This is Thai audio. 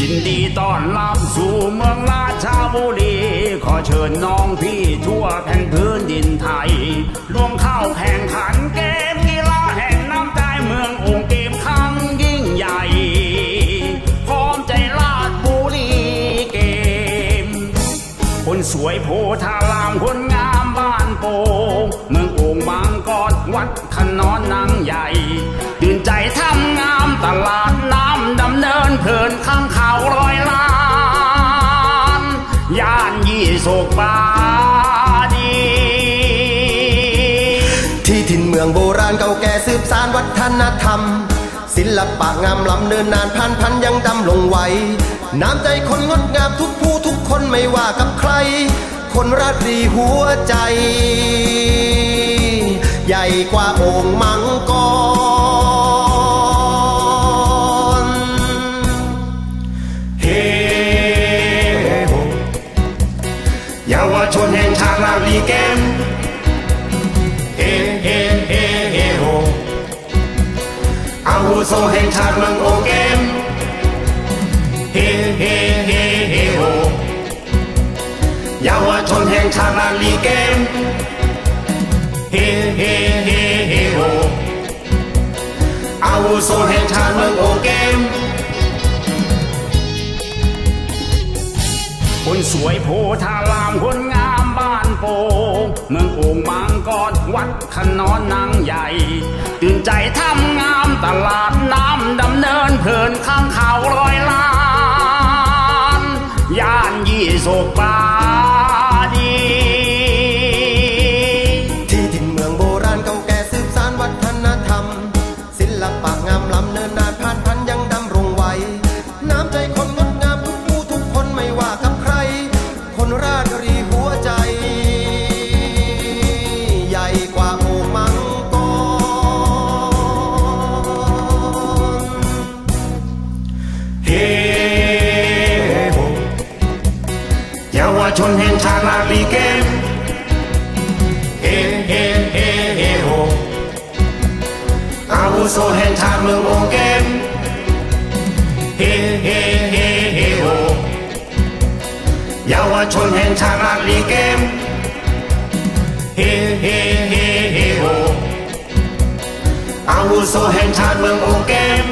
รับสู่เมืองราชบุรี ขอเชิญน้องพี่ทั่วแผ่นพื้นดินไทยร่วมเข้าแข่งขันเกมกีฬาแห่งน้ำใจเมืององค์เกมครั้งยิ่งใหญ่ พร้อมใจราชบุรีเกม คนสวยโพธารามคนงามบ้านโป่งเมืองโอ่งบางกอดวัดขนอนนางใหญ่ ตื่นใจทำงามตลาด โศกบาดีที่ถิ่นเมืองโบราณเก่าแก่สืบสานวัฒนธรรม ศิลปะงามล้ำเนินนานพันพันยังดำลงไว้ น้ำใจคนงดงามทุกผู้ทุกคนไม่ว่ากับใคร คนราตรีหัวใจ ใหญ่กว่าโอ่งมังกร โสแห่งชาติเมืองโอเกมเฮเฮเฮเฮโฮเยาวชนแห่งชาติลาลีเกมเฮเฮเฮเฮโฮอาวุโสแห่งชาติเมืองโอเกมคนสวยโพธารามคนงามบ้านโปเมืองโอ่งบางกอดวัดขนอนนางใหญ่ ตื่นใจทำงามตลาด ยี่โศกบาาวชนแห่งชาติลาลีเกมเฮเฮเฮเฮโฮอาวุโสแห่งชาติเมืองโอเกมเฮเฮเฮเฮโฮเยาวชนแห่งชาติลาลีเกมเฮเฮเฮเฮโฮอาวุโสแห่งชาติเมืองโอเกม